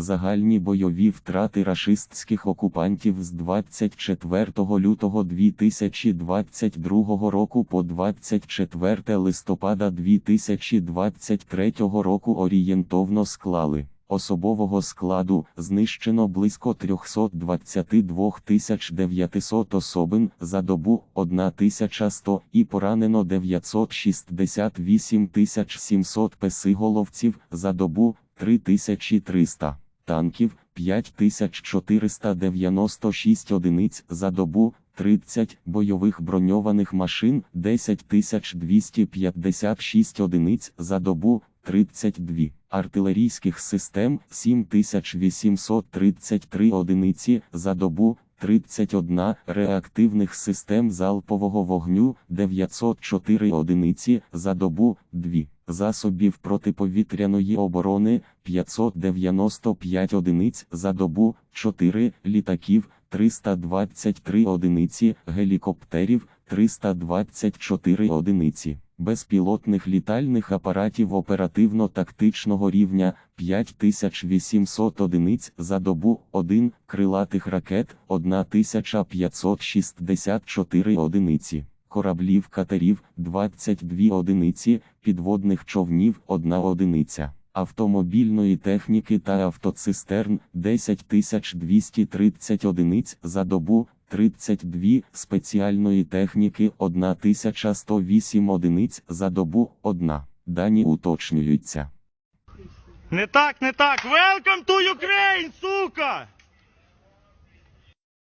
Загальні бойові втрати рашистських окупантів з 24 лютого 2022 року по 24 листопада 2023 року орієнтовно склали. Особового складу знищено близько 322 900 особин за добу 1100 і поранено 968 700 песиголовців за добу 3300 танків 5496 одиниць за добу, 30 бойових броньованих машин 10256 одиниць за добу, 32 артилерійських систем 7833 одиниці за добу, 31 реактивних систем залпового вогню 904 одиниці за добу, 2 засобів протиповітряної оборони 595 одиниць за добу, 4 літаків 323 одиниці, гелікоптерів 324 одиниці, безпілотних літальних апаратів оперативно-тактичного рівня 5800 одиниць за добу, 1 крилатих ракет 1564 одиниці. Кораблів катерів 22 одиниці, підводних човнів 1 одиниця, автомобільної техніки та автоцистерн 10230 одиниць за добу, 32 спеціальної техніки 1108 одиниць за добу, 1. Дані уточнюються. Не так, не так. Велком!